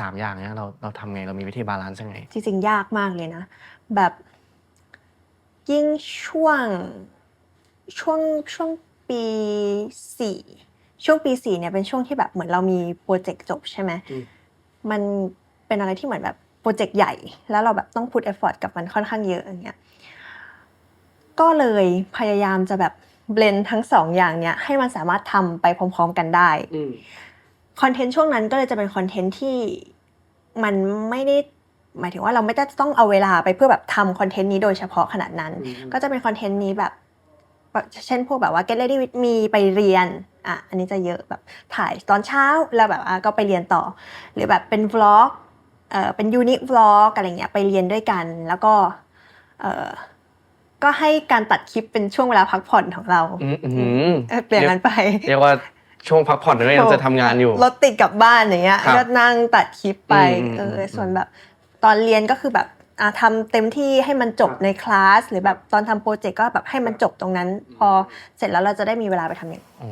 สามอย่างเนี้ยเราเราทำไงเรามีวิธีบาลานซ์ยังไง จริงๆ ยากมากเลยนะ แบบยิ่งช่วงช่วงช่วงปีสี่ช่วงปีสี่เนี่ยเป็นช่วงที่แบบเหมือนเรามีโปรเจกต์จบใช่ไหมอืม มันเป็นอะไรที่เหมือนแบบโปรเจกต์ใหญ่ แล้วเราแบบต้องพุทเอฟฟอร์ตกับมันค่อนข้างเยอะอย่างเงี้ยก็เลยพยายามจะแบบเบลนทั้งสองอย่างเนี้ยให้มันสามารถทำไปพร้อม ๆ กันได้ อืม คอนเทนต์ช่วงนั้นก็เลยจะเป็นคอนเทนต์ที่มันไม่ได้หมายถึงว่าเราไม่ได้ต้องเอาเวลาไปเพื่อแบบทำคอนเทนต์นี้โดยเฉพาะขนาดนั้นอืมก็จะเป็นคอนเทนต์นี้แบบแบบ เช่นพวกแบบว่า get ready with me ไปเรียนอะอันนี้จะเยอะแบบถ่ายตอนเช้าแล้วแบบอะก็ไปเรียนต่อ หรือแบบเป็น vlog เอ่อเป็น unique vlog อะไรเงี้ยไปเรียนด้วยกัน แล้วก็เอ่อก็ให้การตัดคลิปเป็นช่วงเวลาพักผ่อนของเราอืมอืมเออเปลี่ยนกันไป เรียกว่า ช่วงพักผ่อนด้วยยังจะทำงานอยู่รถติดกลับบ้านอย่างเงี้ยครับก็นั่งตัดคลิปไปอืมเอออมส่วนแบบ ตอนเรียนก็คือแบบอะทำเต็มที่ให้มันจบในคลาส หรือแบบตอนทำโปรเจกต์ก็แบบให้มันจบตรงนั้น พอเสร็จแล้วเราจะได้มีเวลาไปทำอย่างอื่นอ๋อ